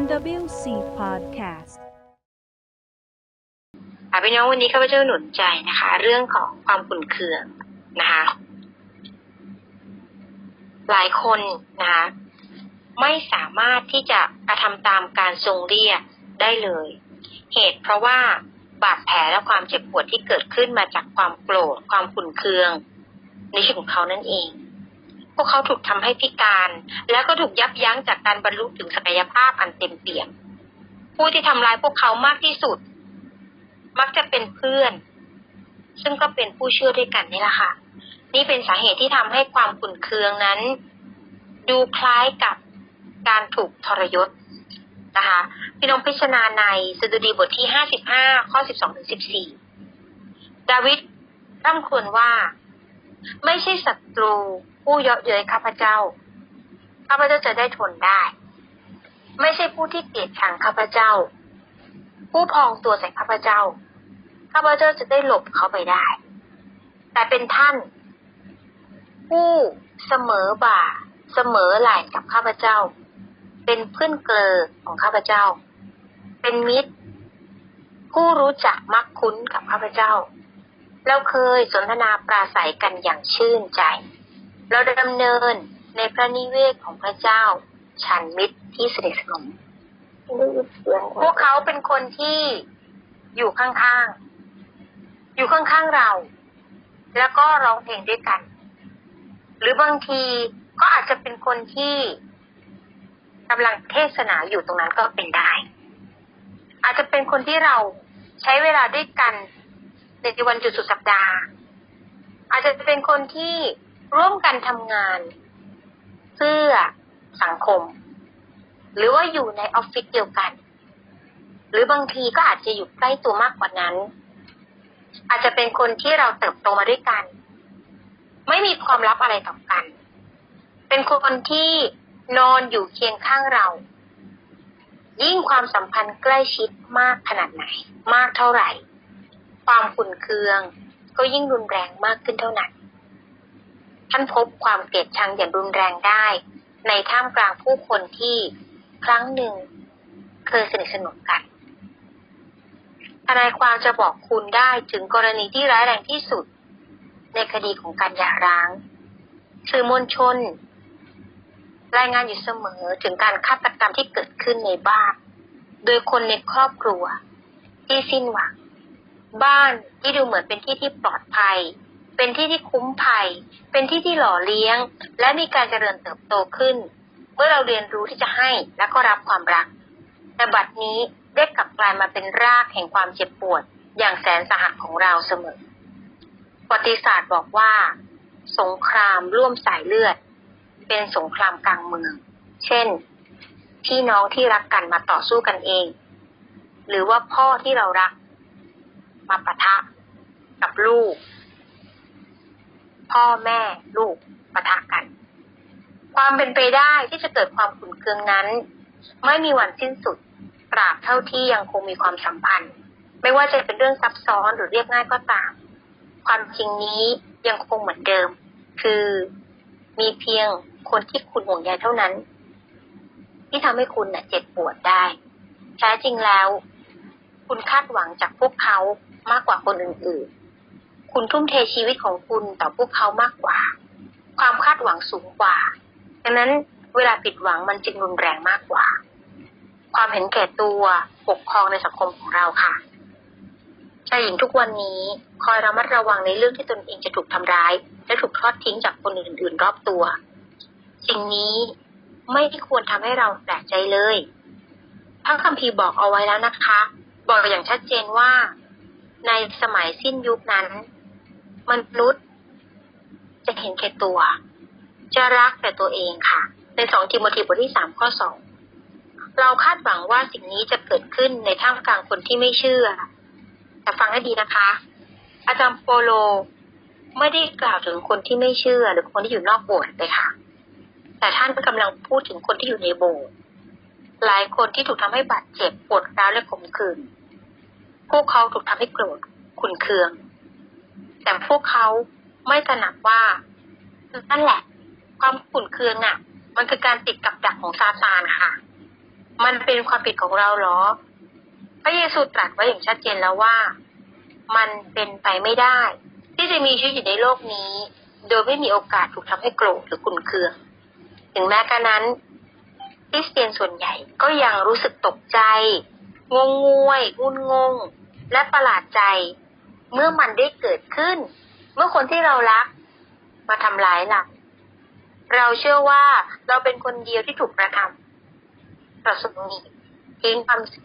NWC Podcast ค่ะพี่น้องวันนี้ข้าพเจ้าหนุนใจนะคะ เรื่องของความขุ่นเคืองนะคะ หลายคนนะคะไม่สามารถที่จะกระทำตามการทรงเรียกได้เลย เหตุเพราะว่าบาดแผลและความเจ็บปวดที่เกิดขึ้นมาจากความโกรธความขุ่นเคืองในชีวิตของเขานั่นเอง พวกเขาถูกทำให้พิการ แล้วก็ถูกยับยั้งจากการบรรลุถึงศักยภาพอันเต็มเปี่ยม ผู้ที่ทำร้ายพวกเขามากที่สุด มักจะเป็นเพื่อน ซึ่งก็เป็นผู้เชื่อด้วยกันนี่แหละค่ะ นี่เป็นสาเหตุที่ทำให้ความขุ่นเคืองนั้น ดูคล้ายกับการถูกทรยศนะคะพี่น้องพิจารณาในสดุดีบทที่ห้าสิบห้าข้อสิบสองถึงสิบสี่ดาวิดร่ำควรว่า ไม่ใช่ศัตรู ผู้เยาะเย้ยข้าพเจ้า ข้าพเจ้าจะได้ทนได้ ไม่ใช่ผู้ที่เกลียดชังข้าพเจ้า ผู้พองตัวใส่ข้าพเจ้า ข้าพเจ้าจะได้หลบเขาไปได้ แต่เป็นท่าน ผู้เสมอบ่า เสมอไหล่กับข้าพเจ้า เป็นเพื่อนเกลอของข้าพเจ้า เป็นมิตร ผู้รู้จักมักคุ้นกับข้าพเจ้าเราเคยสนทนาปราศัยกันอย่างชื่นใจ เราดำเนินในพระนิเวศของพระเจ้าฉันมิตรที่สนิทสนมพวกเขาเป็นคนที่อยู่ข้างๆ อยู่ข้างๆเรา แล้วก็ร้องเพลงด้วยกัน หรือบางทีก็อาจจะเป็นคนที่กำลังเทศนาอยู่ตรงนั้นก็เป็นได้ อาจจะเป็นคนที่เราใช้เวลาด้วยกันในวันหยุดสุดสัปดาห์ อาจจะเป็นคนที่ ร่วมกันทำงาน เพื่อสังคม หรือว่าอยู่ในออฟฟิศเดียวกัน หรือบางทีก็อาจจะอยู่ใกล้ตัวมากกว่านั้น อาจจะเป็นคนที่เราเติบโตมาด้วยกัน ไม่มีความลับอะไรต่อกัน เป็นคนที่นอนอยู่เคียงข้างเรา ยิ่งความสัมพันธ์ใกล้ชิดมากขนาดไหน มากเท่าไหร่ ความขุ่นเคือง ก็ยิ่งรุนแรงมากขึ้นเท่านั้น ท่านพบความเกลียดชังอย่างรุนแรงได้ ในท่ามกลางผู้คนที่ครั้งหนึ่งเคยสนิทสนมกันทนายความจะบอกคุณได้ถึงกรณีที่ร้ายแรงที่สุด ในคดีของการหย่าร้างสื่อมวลชน รายงานอยู่เสมอถึงการฆาตกรรมที่เกิดขึ้นในบ้าน โดยคนในครอบครัว ที่สิ้นหวัง บ้านที่ดูเหมือนเป็นที่ที่ปลอดภัย เป็นที่ที่คุ้มภัย เป็นที่ที่หล่อเลี้ยง และมีการเจริญเติบโตขึ้น เมื่อเราเรียนรู้ที่จะให้และก็รับความรัก แต่บัดนี้ได้กลับกลายมาเป็นรากแห่งความเจ็บปวด อย่างแสนสาหัสของเราเสมอประวัติศาสตร์บอกว่า สงครามร่วมสายเลือด เป็นสงครามกลางเมือง เช่น พี่น้องที่รักกันมาต่อสู้กันเอง หรือว่าพ่อที่เรารัก มาปะทะกับลูก พ่อแม่ลูกปะทะกัน ความเป็นไปได้ที่จะเกิดความขุ่นเคืองนั้น ไม่มีวันสิ้นสุดตราบเท่าที่ยังคงมีความสัมพันธ์ ไม่ว่าจะเป็นเรื่องซับซ้อนหรือเรียกง่ายก็ตาม ความจริงนี้ยังคงเหมือนเดิม คือมีเพียงคนที่คุณห่วงใยเท่านั้น ที่ทำให้คุณเจ็บปวดได้แท้จริงแล้ว คุณคาดหวังจากพวกเขามากกว่าคนอื่นๆ คุณทุ่มเทชีวิตของคุณต่อพวกเขามากกว่า ความคาดหวังสูงกว่า ดังนั้นเวลาผิดหวังมันจึงรุนแรงมากกว่า ความเห็นแก่ตัวปกครองในสังคมของเราค่ะชายหญิงทุกวันนี้คอยระมัดระวังในเรื่องที่ตนเองจะถูกทำร้าย และถูกทอดทิ้งจากคนอื่นๆรอบตัว สิ่งนี้ไม่ควรทำให้เราแปลกใจเลยพระคัมภีร์บอกเอาไว้แล้วนะคะ บอกอย่างชัดเจนว่า ในสมัยสิ้นยุคนั้น มนุษย์ จะเห็นแก่ตัว จะรักแต่ตัวเองค่ะ ในสองทิโมธีบทที่สามข้อสองเราคาดหวังว่าสิ่งนี้จะเกิดขึ้นในท่ามกลางคนที่ไม่เชื่อ แต่ฟังให้ดีนะคะ อาจารย์โปโลไม่ได้กล่าวถึงคนที่ไม่เชื่อ หรือคนที่อยู่นอกโบสถ์เลยค่ะ แต่ท่านกำลังพูดถึงคนที่อยู่ในโบสถ์หลายคนที่ถูกทำให้บาดเจ็บปวดร้าวและขมขื่นพวกเขาถูกทำให้โกรธขุนเคือง แต่พวกเขาไม่ตระหนักว่านั่นแหละ ความขุ่นเคืองน่ะ มันคือการติดกับดักของซาตานค่ะ มันเป็นความผิดของเราเหรอ พระเยซูตรัสไว้อย่างชัดเจนแล้วว่า มันเป็นไปไม่ได้ ที่จะมีชีวิตอยู่ในโลกนี้ โดยไม่มีโอกาสถูกทำให้โกรธหรือขุ่นเคือง ถึงแม้กระนั้นคริสเตียนส่วนใหญ่ก็ยังรู้สึกตกใจ งงงวยงุนงง และประหลาดใจ เมื่อมันได้เกิดขึ้น เมื่อคนที่เรารัก มาทำร้ายเราเราเชื่อว่าเราเป็นคนเดียวที่ถูกกระทำประสบนี้ทิ้งความสุข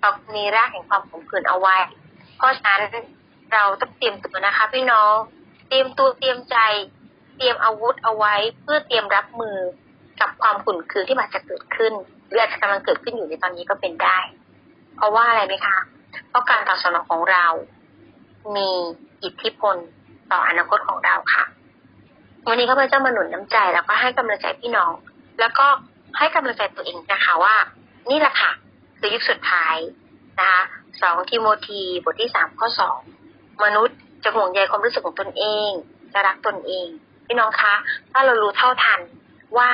เรามีรากแห่งความขมขื่นเอาไว้ เพราะฉะนั้นเราต้องเตรียมตัวนะคะ พี่น้อง เตรียมตัวเตรียมใจ เตรียมอาวุธเอาไว้ เพื่อเตรียมรับมือกับความขุ่นเคืองที่มันจะเกิดขึ้นหรืออาจจะกำลังเกิดขึ้นอยู่ในตอนนี้ก็เป็นได้ เพราะว่าอะไรไหมคะ เพราะการตอบสนองของเรา มีอิทธิพลต่ออนาคตของเราค่ะ วันนี้ข้าพเจ้ามาหนุนน้ำใจแล้วก็ให้กำลังใจพี่น้อง แล้วก็ให้กำลังใจตัวเองนะคะว่า นี่แหละค่ะคือยุคสุดท้ายนะคะสองทิโมธีบทที่สามข้อสองมนุษย์จะห่วงใยความรู้สึกของตนเอง จะรักตนเอง พี่น้องคะ ถ้าเรารู้เท่าทันว่า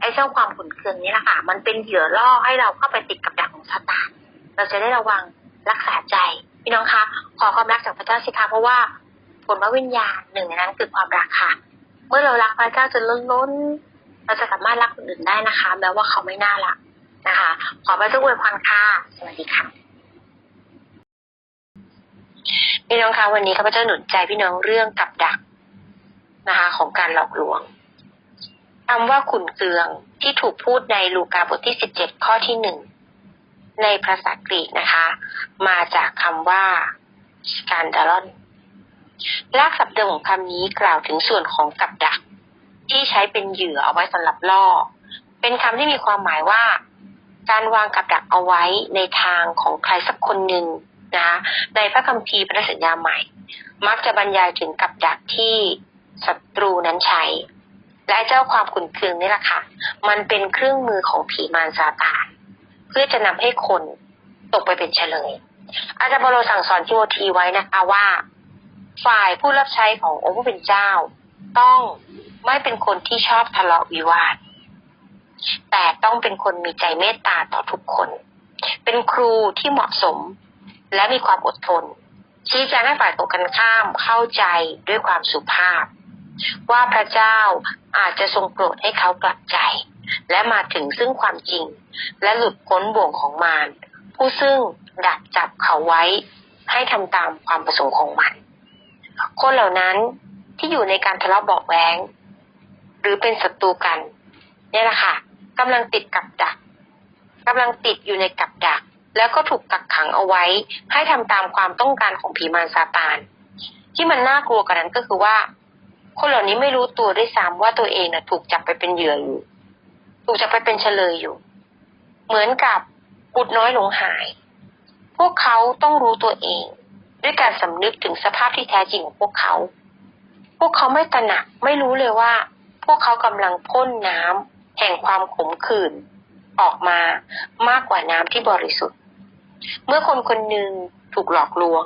ไอ้เจ้าความขุ่นเคืองนี้แหละค่ะ มันเป็นเหยื่อล่อให้เราเข้าไปติดกับดักของซาตานเราจะได้ระวังรักษาใจ พี่น้องคะขอความรักจากพระเจ้าสิคะเพราะว่าผลพระวิญญาณหนึ่งในนั้นคือความรักค่ะ เมื่อเรารักพระเจ้าจนล้นล้น เราจะสามารถรักคนอื่นได้นะคะ แม้ว่าเขาไม่น่ารักนะคะ ขอพระเจ้าอวยพรค่ะสวัสดีค่ะพี่น้องคะวันนี้ข้าพเจ้าหนุนใจพี่น้องเรื่องกับดักนะคะ ของการหลอกลวงคำว่าขุนเคืองที่ถูกพูดในลูกาบทที่สิบเจ็ดข้อที่หนึ่ง ในภาษากรีกนะคะ มาจากคำว่า scandalon รากศัพท์เดิมของคำนี้กล่าวถึงส่วนของกับดัก ที่ใช้เป็นเหยื่อเอาไว้สำหรับล่อ เป็นคำที่มีความหมายว่า การวางกับดักเอาไว้ในทางของใครสักคนหนึ่งนะคะในพระคัมภีร์พันสัญญาใหม่ มักจะบรรยายถึงกับดักที่ศัตรูนั้นใช้ และเจ้าความขุนเคืองนี่แหละค่ะ มันเป็นเครื่องมือของผีมารซาตาน พื่อจะนำให้คนตกไปเป็นเฉลย อาจารย์เปาโลสั่งสอนทิโมธีไว้นะคะว่า ฝ่ายผู้รับใช้ขององค์ผู้เป็นเจ้า ต้องไม่เป็นคนที่ชอบทะเลาะวิวาท แต่ต้องเป็นคนมีใจเมตตาต่อทุกคน เป็นครูที่เหมาะสม และมีความอดทน ชี้แจงให้ฝ่ายตรงกันข้ามเข้าใจด้วยความสุภาพ ว่าพระเจ้าอาจจะทรงโปรดให้เขากลับใจ และมาถึงซึ่งความจริง และหลุดพ้นบ่วงของมารผู้ซึ่งดักจับเขาไว้ให้ทำตามความประสงค์ของมัน คนเหล่านั้นที่อยู่ในการทะเลาะเบาะแว้งหรือเป็นศัตรูกัน เนี่ยแหละค่ะกำลังติดกับดักกำลังติดอยู่ในกับดัก แล้วก็ถูกกักขังเอาไว้ ให้ทำตามความต้องการของผีมารซาตาน ที่มันน่ากลัวกว่านั้นก็คือว่า คนเหล่านี้ไม่รู้ตัวด้วยซ้ำว่าตัวเองน่ะถูกจับไปเป็นเหยื่ออยู่ ถูกจับไปเป็นเฉลยอยู่ เหมือนกับบุตรน้อยหลงหาย พวกเขาต้องรู้ตัวเอง ด้วยการสำนึกถึงสภาพที่แท้จริงของพวกเขา พวกเขาไม่ตระหนักไม่รู้เลยว่า พวกเขากำลังพ่นน้ำแห่งความขมขื่นออกมามากกว่าน้ำที่บริสุทธิ์ เมื่อคนคนหนึ่งถูกหลอกลวง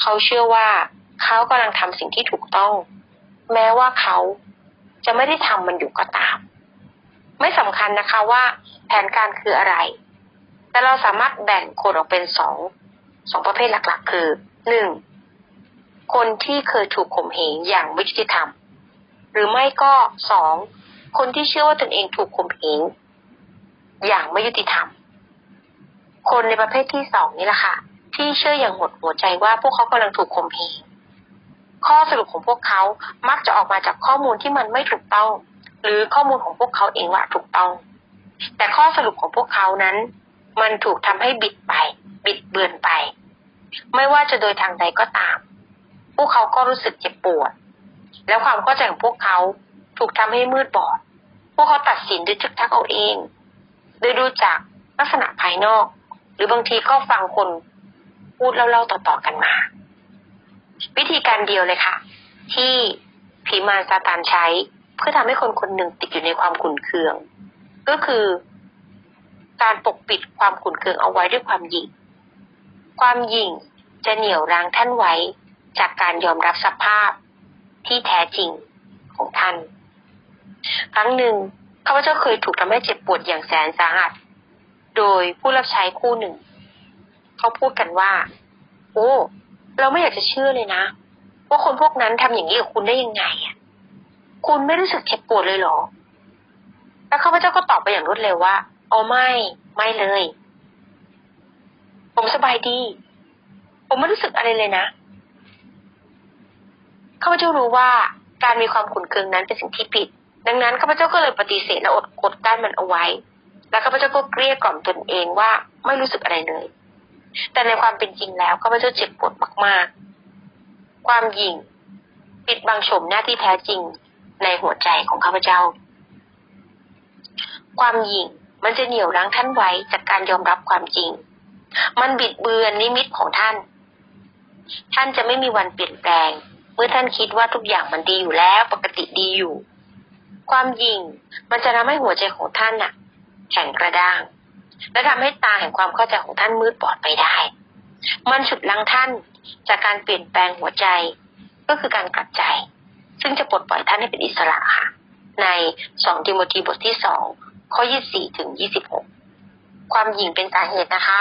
เขาเชื่อว่าเขากำลังทำสิ่งที่ถูกต้อง แม้ว่าเขาจะไม่ได้ทำมันอยู่ก็ตาม ไม่สำคัญนะคะว่าแผนการคืออะไร แต่เราสามารถแบ่งคนออกเป็นสองสองประเภทหลักๆ คือหนึ่งคนที่เคยถูกข่มเหงอย่างไม่ยุติธรรม หรือไม่ก็สองคนที่เชื่อว่าตนเองถูกข่มเหงอย่างไม่ยุติธรรม คนในประเภทที่สองนี่แหละค่ะ ที่เชื่ออย่างหมดหัวใจว่าพวกเขากำลังถูกข่มเหงข้อสรุปของพวกเขามักจะออกมาจากข้อมูลที่มันไม่ถูกต้อง รือข้อมูลของพวกเขาเองว่าถูกต้อง แต่ข้อสรุปของพวกเขานั้น มันถูกทำให้บิดไป บิดเบือนไป ไม่ว่าจะโดยทางใดก็ตาม พวกเขาก็รู้สึกเจ็บปวด แล้วความเข้าใจของพวกเขาถูกทำให้มืดบอด พวกเขาตัดสินด้วยทึกทักเอาเอง โดยดูจากลักษณะภายนอก หรือบางทีก็ฟังคนพูดเล่าๆต่อๆกันมา วิธีการเดียวเลยค่ะ ที่ผีมารซาตานใช้ เพื่อทำให้คนคนหนึ่งติดอยู่ในความขุ่นเคือง ก็คือ การปกปิดความขุ่นเคืองเอาไว้ด้วยความหยิ่ง ความหยิ่งจะเหนี่ยวรั้งท่านไว้จากการยอมรับสภาพที่แท้จริงของท่าน ครั้งหนึ่งข้าพเจ้าเคยถูกทำให้เจ็บปวดอย่างแสนสาหัส โดยผู้รับใช้คู่หนึ่ง เขาพูดกันว่า โอ้ เราไม่อยากจะเชื่อเลยนะว่าคนพวกนั้นทำอย่างนี้กับคุณได้ยังไงอะ คุณไม่รู้สึกเจ็บปวดเลยเหรอ แล้วข้าพเจ้าก็ตอบไปอย่างรวดเร็วว่าอ๋อไม่ ไม่เลย ผมสบายดี ผมไม่รู้สึกอะไรเลยนะ ข้าพเจ้ารู้ว่าการมีความขุ่นเคืองนั้นเป็นสิ่งที่ผิด ดังนั้นข้าพเจ้าก็เลยปฏิเสธและอดกดกั้นมันเอาไว้ แล้วข้าพเจ้าก็เกลี้ยกล่อมตนเองว่าไม่รู้สึกอะไรเลย แต่ในความเป็นจริงแล้วข้าพเจ้าเจ็บปวดมากๆ ความหยิ่งปิดบังชมหน้าที่แท้จริง ในหัวใจของข้าพเจ้า ความหยิ่งมันจะเหนี่ยวรั้งท่านไว้จากการยอมรับความจริง มันบิดเบือนนิมิตของท่าน ท่านจะไม่มีวันเปลี่ยนแปลง เมื่อท่านคิดว่าทุกอย่างมันดีอยู่แล้ว ปกติดีอยู่ ความหยิ่งมันจะทำให้หัวใจของท่านน่ะ แข็งกระด้าง และทำให้ตาแห่งความเข้าใจของท่านมืดบอดไปได้ มันฉุดลังท่านจากการเปลี่ยนแปลงหัวใจ ก็คือการกลับใจ ซึ่งจะปลดปล่อยท่านให้เป็นอิสระค่ะ ในสองติโมธีบทที่สองข้อยี่สี่ถึงยี่สิบหกความหยิ่งเป็นสาเหตุนะคะ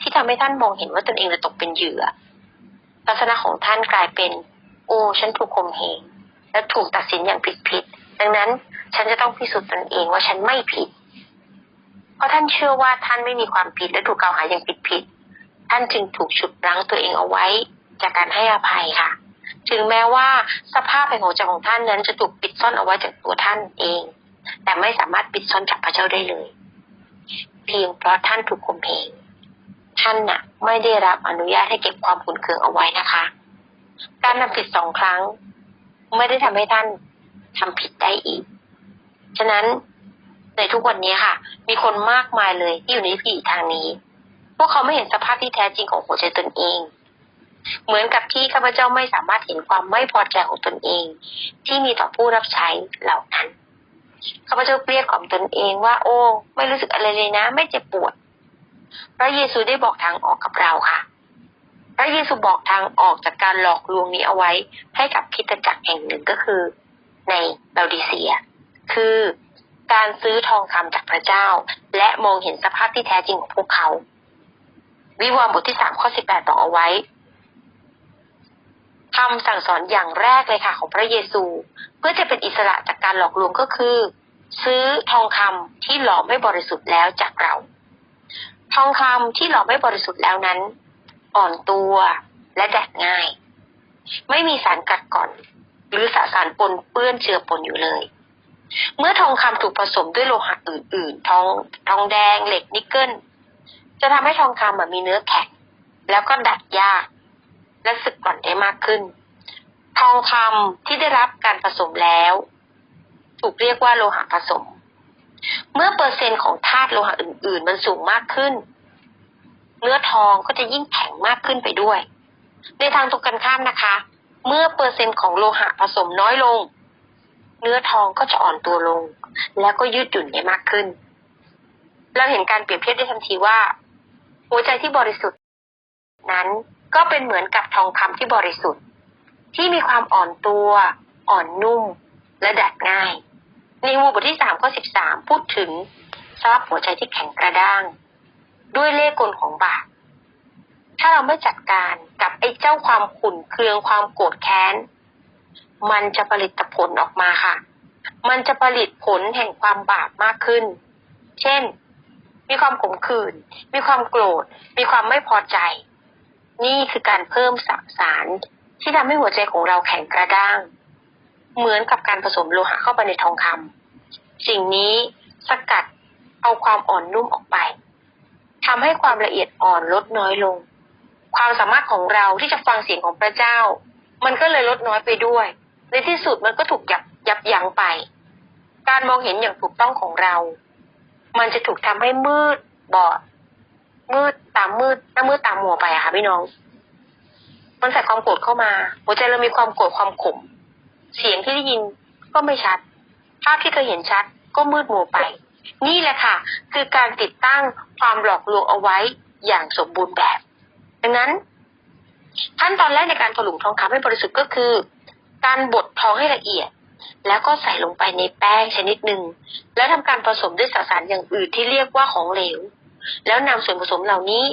ที่ทำให้ท่านมองเห็นว่าตนเองจะตกเป็นเหยื่อลักษณะของท่านกลายเป็น โอ้ฉันถูกข่มเหงและถูกตัดสินอย่างผิดผิดดังนั้นฉันจะต้องพิสูจน์ตนเองว่าฉันไม่ผิด เพราะท่านเชื่อว่าท่านไม่มีความผิดและถูกกล่าวหาอย่างผิดผิด ท่านจึงถูกฉุดรั้งตัวเองเอาไว้จากการให้อภัยค่ะ ถึงแม้ว่าสภาพแห่งหัวใจของท่านนั้นจะถูกปิดซ่อนเอาไว้จากตัวท่านเอง แต่ไม่สามารถปิดซ่อนจากพระเจ้าได้เลย เพียงเพราะท่านถูกข่มเหงท่านน่ะ ไม่ได้รับอนุญาตให้เก็บความขุ่นเคืองเอาไว้นะคะ การทำผิดสองครั้ง ไม่ได้ทำให้ท่านทำผิดได้อีก ฉะนั้นในทุกวันนี้ค่ะ มีคนมากมายเลยที่อยู่ในวิถีทางนี้ พวกเขาไม่เห็นสภาพที่แท้จริงของหัวใจตนเอง เหมือนกับที่ข้าพเจ้าไม่สามารถเห็นความไม่พอใจของตนเอง ที่มีต่อผู้รับใช้เหล่านั้นข้าพเจ้าเกลี้ยกล่อมตนเองว่า โอ้ ไม่รู้สึกอะไรเลยนะ ไม่เจ็บปวดพระเยซูได้บอกทางออกกับเราค่ะ พระเยซูบอกทางออกจากการหลอกลวงนี้เอาไว้ ให้กับคิดจักรแห่งหนึ่งก็คือ ในลาดิเซีย คือการซื้อทองคำจากพระเจ้า และมองเห็นสภาพที่แท้จริงของพวกเขา วิวรณ์บทที่สามข้อสิบแปดบอกเอาไว้ คำสั่งสอนอย่างแรกเลยค่ะ ของพระเยซู เพื่อจะเป็นอิสระจากการหลอกลวงก็คือ ซื้อทองคำที่หลอมไม่บริสุทธิ์แล้วจากเรา ทองคำที่หลอมไม่บริสุทธิ์แล้วนั้น อ่อนตัวและแดกง่าย ไม่มีสารกัดก่อน หรือสสารปนเปื้อนเจือปนอยู่เลย เมื่อทองคำถูกผสมด้วยโลหะอื่น ๆ ทองทองแดงเหล็กนิกเกิลจะทำให้ทองคำมีเนื้อแข็งแล้วก็ดัดยาก และสึกกร่อนได้มากขึ้น ทองคำที่ได้รับการผสมแล้ว ถูกเรียกว่าโลหะผสม เมื่อเปอร์เซ็นต์ของธาตุโลหะอื่น ๆ มันสูงมากขึ้น เนื้อทองก็จะยิ่งแข็งมากขึ้นไปด้วย ในทางตรงกันข้ามนะคะ เมื่อเปอร์เซ็นต์ของโลหะผสมน้อยลง เนื้อทองก็จะอ่อนตัวลง แล้วก็ยืดหยุ่นได้มากขึ้น เราเห็นการเปรียบเทียบได้ทันทีว่า หัวใจที่บริสุทธิ์นั้น ก็เป็นเหมือนกับทองคำที่บริสุทธิ์ ที่มีความอ่อนตัว อ่อนนุ่ม และดัดง่าย ในฮูบทที่สามข้อสิบสามพูดถึงสภาพหัวใจที่แข็งกระด้าง ด้วยเล่กลของบาปถ้าเราไม่จัดการกับไอ้เจ้าความขุ่นเคืองความโกรธแค้น มันจะผลิตผลออกมาค่ะ มันจะผลิตผลแห่งความบาปมากขึ้น เช่น มีความขมขื่น มีความโกรธ มีความไม่พอใจ นี่คือการเพิ่มสสารที่ทำให้หัวใจของเราแข็งกระด้าง เหมือนกับการผสมโลหะเข้าไปในทองคำสิ่งนี้สกัดเอาความอ่อนนุ่มออกไปทำให้ความละเอียดอ่อนลดน้อยลง ความสามารถของเราที่จะฟังเสียงของพระเจ้า มันก็เลยลดน้อยไปด้วย ในที่สุดมันก็ถูกยับยับยั้งไป การมองเห็นอย่างถูกต้องของเรา มันจะถูกทำให้มืดบอด มืดตามมืดหน้ามืดตามมัวไปอะค่ะพี่น้อง มันใส่ความโกรธเข้ามา หัวใจเรามีความโกรธความขม เสียงที่ได้ยินก็ไม่ชัด ภาพที่เคยเห็นชัด ก็มืดมัวไป นี่แหละค่ะ คือการติดตั้งความหลอกลวงเอาไว้อย่างสมบูรณ์แบบ ดังนั้น ขั้นตอนแรกในการถลุงทองคำให้บริสุทธิ์ก็คือ การบดทองให้ละเอียด แล้วก็ใส่ลงไปในแป้งชนิดหนึ่ง แล้วทำการผสมด้วยสสารอย่างอื่นที่เรียกว่าของเหลว แล้วนำส่วนผสมเหล่านี้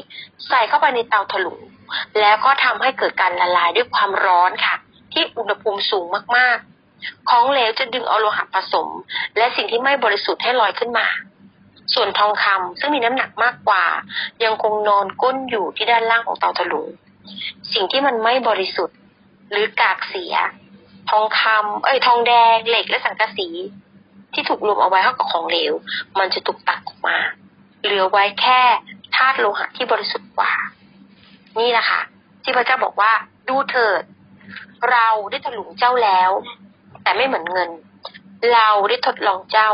ใส่เข้าไปในเตาถลุงแล้วก็ทำให้เกิดการละลายด้วยความร้อนค่ะ ที่อุณหภูมิสูงมากๆ ของเหลวจะดึงเอาโลหะผสม และสิ่งที่ไม่บริสุทธิ์ให้ลอยขึ้นมา ส่วนทองคำซึ่งมีน้ำหนักมากกว่า ยังคงนอนก้นอยู่ที่ด้านล่างของเตาถลุงสิ่งที่มันไม่บริสุทธิ์ หรือกากเสีย ทองคำเอ้ยทองแดงเหล็กและสังกะสี ที่ถูกรวมเอาไว้เข้ากับของเหลว มันจะถูกตักออกมา เหลือไว้แค่ธาตุโลหะที่บริสุทธิ์กว่า นี่แหละค่ะที่พระเจ้าบอกว่าดูเถิด เราได้ถลุงเจ้าแล้ว แต่ไม่เหมือนเงิน เราได้ทดลองเจ้า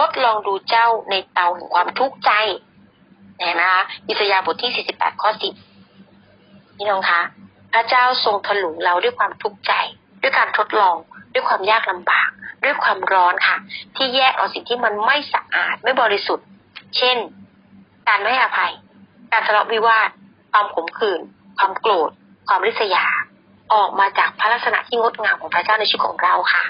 ทดลองดูเจ้าในเตาแห่งความทุกข์ใจเห็นไหมคะอิสยาบทที่ 48 ข้อ 10 นี่น้องคะ พระเจ้าทรงถลุงเราด้วยความทุกข์ใจ ด้วยการทดลอง ด้วยความยากลำบาก ด้วยความร้อนค่ะ ที่แยกเอาสิ่งที่มันไม่สะอาด ไม่บริสุทธิ์ เช่น การไม่ให้อภัย การทะเลาะวิวาท ความขมขื่น ความโกรธ ความริษยา ออกมาจากพระลักษณะที่งดงามของพระเจ้าในชีวิตของเราค่ะ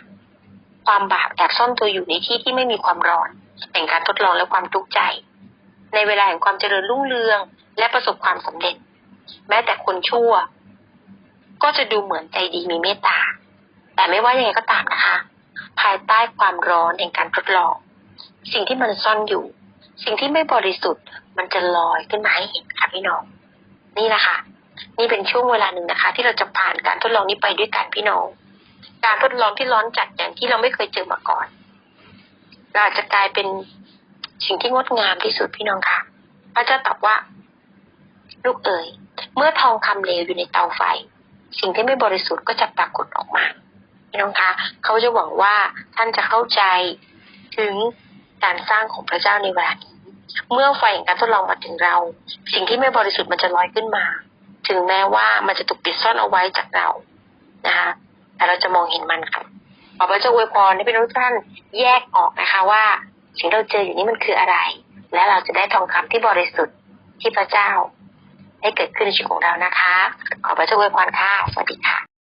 ความบาปแอบซ่อนตัวอยู่ในที่ที่ไม่มีความร้อนแห่งการทดลองและความทุกข์ใจ ในเวลาแห่งความเจริญรุ่งเรือง และประสบความสำเร็จ แม้แต่คนชั่ว ก็จะดูเหมือนใจดีมีเมตตา แต่ไม่ว่ายังไงก็ตามนะคะ ภายใต้ความร้อนแห่งการทดลอง สิ่งที่มันซ่อนอยู่ สิ่งที่ไม่บริสุทธิ์มันจะลอยขึ้นมาให้เห็นค่ะพี่น้อง นี่แหละค่ะ นี่เป็นช่วงเวลาหนึ่งนะคะ ที่เราจะผ่านการทดลองนี้ไปด้วยกันพี่น้อง การทดลองที่ร้อนจัดอย่างที่เราไม่เคยเจอมาก่อนเราอาจจะกลายเป็นสิ่งที่งดงามที่สุดพี่น้องค่ะพระเจ้าตอบว่า ลูกเอ๋ยเมื่อทองคำเหลวอยู่ในเตาไฟ สิ่งที่ไม่บริสุทธิ์ก็จะปรากฏออกมาพี่น้องคะเขาจะหวังว่าท่านจะเข้าใจถึง การสร้างของพระเจ้าในเวลานี้เมื่อไฟแห่งการทดลองมาถึงเรา สิ่งที่ไม่บริสุทธิ์มันจะลอยขึ้นมา ถึงแม้ว่ามันจะถูกปิดซ่อนเอาไว้จากเรานะคะแต่เราจะมองเห็นมันค่ะขอพระเจ้าอวยพรให้พี่น้องทุกท่านแยกออกนะคะว่า สิ่งที่เราเจออยู่นี้มันคืออะไร และเราจะได้ทองคำที่บริสุทธิ์ที่พระเจ้า ให้เกิดขึ้นในชีวิตของเรานะคะ ขอพระเจ้าอวยพรค่ะสวัสดีค่ะ